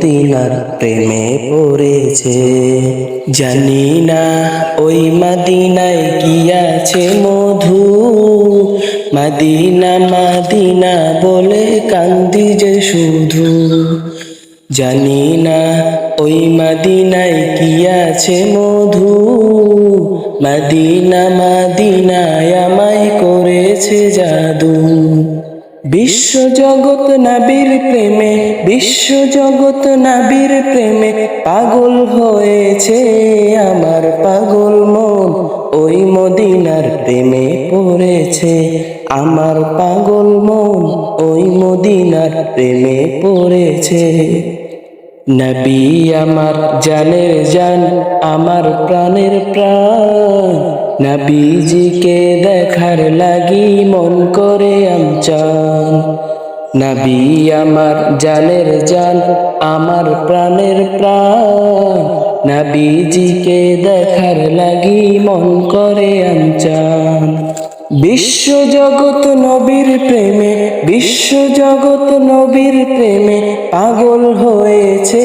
মদিনার প্রেমে পড়েছে। জানি না ওই মাদিনায় কি আছে মধু। মাদিনা মাদিনা বলে কান্দি যে শুধু। জানি না ওই মাদিনায় কি আছে মধু। মাদিনা, মাদিনায় আমায় করেছে জাদু। বিশ্ব জগৎ নাবির প্রেমে বিশ্ব জগৎ নাবির প্রেমে পাগল হয়েছে আমার পাগল মন। ওই মদিনার প্রেমে পড়েছে আমার পাগল মন। ওই মদিনার প্রেমে পড়েছে। নবী আমার জানের জান, আমার প্রাণের প্রাণ। নবীজিকে দেখার লাগি মন করে আমচান। নবী আমার জানের জান, আমার প্রাণের প্রাণ। নবীজিকে দেখার লাগি মন করে আমচান। বিশ্ব জগৎ নবীর প্রেমে বিশ্ব জগৎ নবীর প্রেমে পাগল হয়েছে।